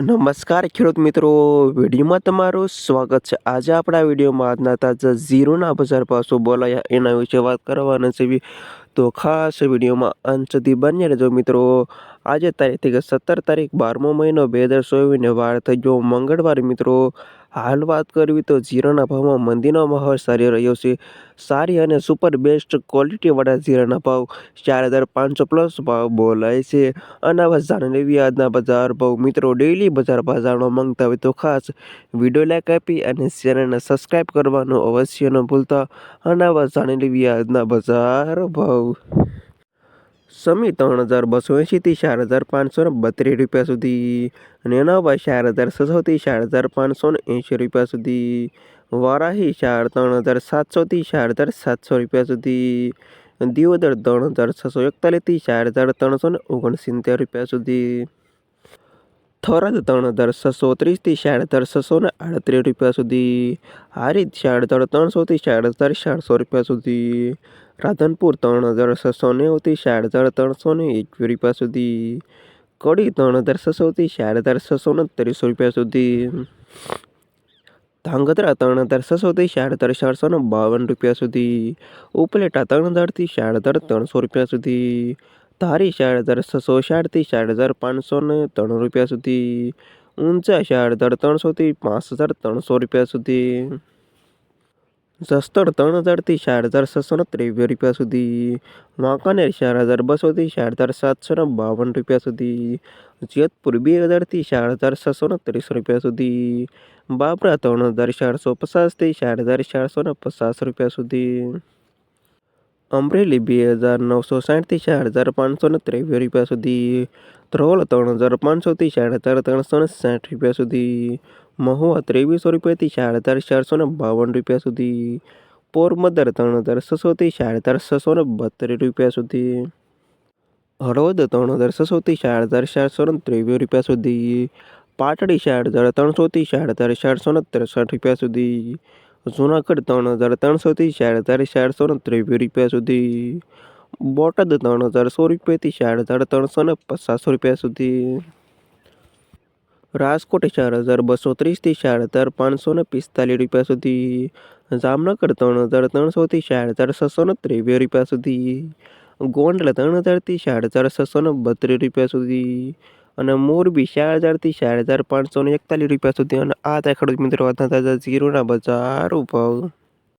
નમસ્કાર, ખેડૂત મિત્રો. વિડીયોમાં તમારું સ્વાગત છે. આજે આપણા વિડીયોમાં આજના તાજા ઝીરોના બજાર પાસો બોલાયા એના વિશે વાત કરવાના છે. તો ખાસ વિડીયોમાં અંત સુધી બન્યા રહેજો મિત્રો. આજે તારીખ સત્તર તારીખ બારમો મહિનો, બે હજાર ચોવીસને વાર થઈ ગયો મંગળવાર મિત્રો. હાલ વાત કરવી તો જીરાના ભાવમાં મંદીનો માહોલ સારી રહ્યો છે. સારી અને સુપર બેસ્ટ ક્વોલિટીવાળા જીરાના ભાવ ચાર હજાર પાંચસો પ્લસ ભાવ બોલાય છે. અને આવા જાણી આજના બજાર ભાવ. મિત્રો ડેઈલી બજાર બજારનો માંગતા હોય તો ખાસ વીડિયો લાઈક આપી અને ચેનલને સબસ્ક્રાઈબ કરવાનું અવશ્ય ન ભૂલતા. અને આવા જાણી લેવી આજના બજાર ભાવ. સમી ત્રણ હજાર બસો એંશીથી ચાર હજાર પાંચસો ને બત્રીસ રૂપિયા સુધી અને બાદ ચાર હજાર છસોથી ચાર હજાર પાંચસો ને એંશી રૂપિયા સુધી. વારાહી ચાર ત્રણ હજાર સાતસોથી ચાર હજાર સાતસો રૂપિયા સુધી. દિયોદર ત્રણ હજાર છસો એકતાલીસથી ચાર હજાર ત્રણસો ને ઓગણસિત્તેર રૂપિયા સુધી. થરાદ ત્રણ હજાર છસો ત્રીસથી સાડા હજાર છસો ને આડત્રીસ રૂપિયા સુધી. હારીજ સાડા હજાર ત્રણસોથી સાડા હજાર ચારસો રૂપિયા સુધી. રાધનપુર ત્રણ હજાર છસો નેવુંથી સાડા હજાર ત્રણસો ને એકવીસ રૂપિયા સુધી. કડી ત્રણ હજાર છસોથી સાડા હજાર છસો ને ત્રીસો રૂપિયા સુધી. ધાંગધ્રા ત્રણ હજાર છસોથી સાડા હજાર ચારસો ને બાવન રૂપિયા સુધી. ઉપલેટા ત્રણ હજારથી સાડા હજાર ત્રણસો રૂપિયા સુધી. ધારી ચાર હજાર છસો સાઠથી ચાર હજાર પાંચસો ને ત્રણ રૂપિયા સુધી, ઊંચા ચાર હજાર ત્રણસોથી પાંચ હજાર ત્રણસો રૂપિયા સુધી જસદણ ત્રણ હજારથી ચાર હજાર છસો ને ત્રેવીસ રૂપિયા સુધી, વાંકાનેર ચાર હજાર બસોથી ચાર હજાર સાતસો ને બાવન રૂપિયા સુધી, જેતપુર બે હજારથી ચાર હજાર છસો ને ત્રીસ રૂપિયા સુધી, બાબરા ત્રણ હજાર ચારસો પચાસથી ચાર હજાર ચારસો ને પચાસ રૂપિયા સુધી. અમરેલી બે હજાર નવસો સાઠથી ચાર હજાર પાંચસો ને ત્રેવીસ રૂપિયા સુધી. ધ્રોલ ત્રણ હજાર પાંચસોથી ચાર હજાર ત્રણસો ને સાઠ રૂપિયા સુધી. મહુવા ત્રેવીસો રૂપિયાથી ચાર હજાર ચારસો ને બાવન રૂપિયા સુધી. પોરબંદર ત્રણ હજાર છસોથી ચાર હજાર છસો ને બત્રીસ રૂપિયા સુધી. હળવદ ત્રણ હજાર છસોથી ચાર હજાર ચારસો ને ત્રેવીસ રૂપિયા સુધી. પાટડી ચાર હજાર ત્રણસોથી ચાર હજાર ચારસો ને ત્રેસઠ રૂપિયા સુધી. જુનાગઢ ત્રણ હજાર ત્રણસોથી ચાર હજાર ચારસો ને ત્રેવીસ રૂપિયા સુધી. બોટાદ ત્રણ હજાર સો રૂપિયાથી ચાર હજાર ત્રણસો ને પચાસો રૂપિયા સુધી. રાજકોટ ચાર હજાર બસો ત્રીસથી ચાર હજાર પાંચસો ને પિસ્તાલીસ રૂપિયા સુધી. જામનગર ત્રણ હજાર ત્રણસોથી ચાર હજાર છસો ને ત્રેવીસ રૂપિયા સુધી. ગોંડલ ત્રણ હજારથી ચાર હજાર છસો ને બત્રીસ રૂપિયા સુધી. અને મોરબી ચાર હજારથી ચાર હજાર પાંચસો એકતાલીસ રૂપિયા સુધી. અને આ ત્યાં ખેડૂત મિત્રો તાજા જીરોના બજાર ભાવ